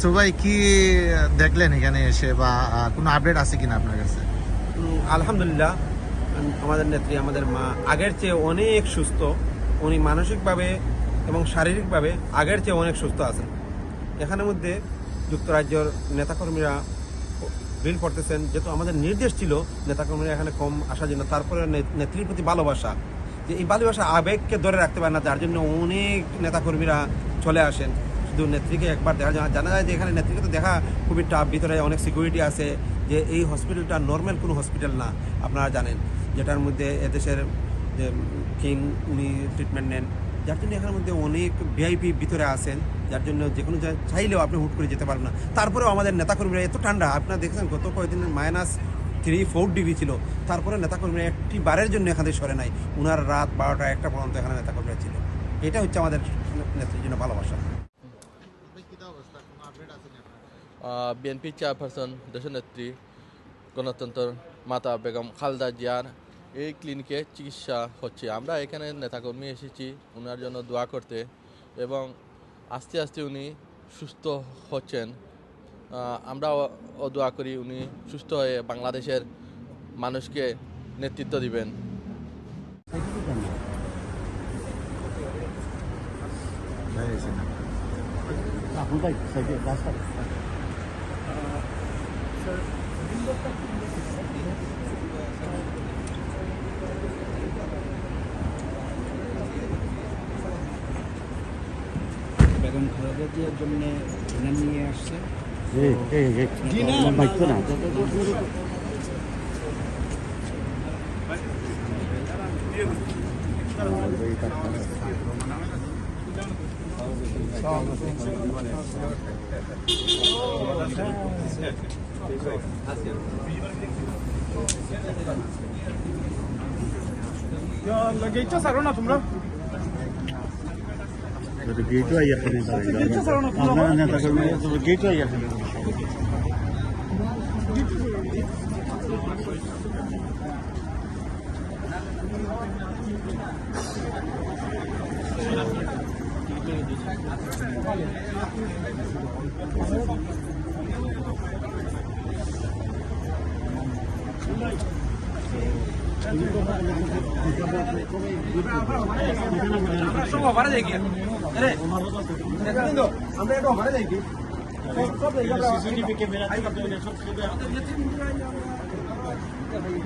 So ভাই, কি দেখলেন এখানে এসে বা কোনো আপডেট আছে কিনা আপনার কাছে? আলহামদুলিল্লাহ আমাদের নেত্রী, আমাদের মা, আগের চেয়ে অনেক সুস্থ। উনি মানসিকভাবে এবং শারীরিকভাবে আগের চেয়ে অনেক সুস্থ আছেন। এখানের মধ্যে যুক্তরাজ্যের নেতাকর্মীরা বিল করতেছেন। যেহেতু আমাদের নির্দেশ ছিল, নেতাকর্মীরা এখানে কম আসার জন্য, তারপরে নেত্রীর প্রতি ভালোবাসা। যে এই ভালোবাসা আবেগকে ধরে রাখতে পারে না, যার জন্য অনেক নেতাকর্মীরা চলে আসেন। শুধু নেত্রীকে একবার দেখা যায় জানা যায় যে এখানে নেত্রীকে তো দেখা খুবই টাফ ভিতরে অনেক সিকিউরিটি আছে, যে এই হসপিটালটা নর্মাল কোনো হসপিটাল না, আপনারা জানেন। যেটার মধ্যে এদেশের যে কিং উনি ট্রিটমেন্ট নেন। যার জন্য এখানের মধ্যে অনেক ভিআইপি ভিতরে আসেন যার জন্য যে কোনো চাইলেও আপনি হুট করে যেতে পারবেন না। তারপরেও আমাদের নেতাকর্মীরা এত ঠান্ডা, আপনারা দেখেছেন গত কয়েকদিন মাইনাস থ্রি ফোর ডিগ্রি ছিল। তারপরে নেতাকর্মীরা একটি বারের জন্য এখান থেকে সরে নাই। উনার রাত বারোটা একটা পর্যন্ত এখানে নেতাকর্মীরা ছিল। এটা হচ্ছে আমাদের নেত্রীর জন্য ভালোবাসা। বিএনপি চেয়ারপারসন দেশনেত্রী গণতন্ত্র মাতা বেগম খালদা জিয়ার এই ক্লিনিকে চিকিৎসা হচ্ছে। আমরা এখানে নেতাকর্মী এসেছি ওনার জন্য দোয়া করতে এবং আস্তে আস্তে উনি সুস্থ হচ্ছেন। আমরা ও দোয়া করি উনি সুস্থ হয়ে বাংলাদেশের মানুষকে নেতৃত্ব দিবেন। ভাই। বেগম খালেদা জিয়ার জন্য এনে নিয়ে আসছে लगेजच्या सरो ना तुमरा गेटवे अय्यप्पन गेटवे अय्यप्पन গেটও আইয়া আপনারা নেতা কর্মী গেটও আইয়া সিসিটিভি ক্যামেরা সব Secretary,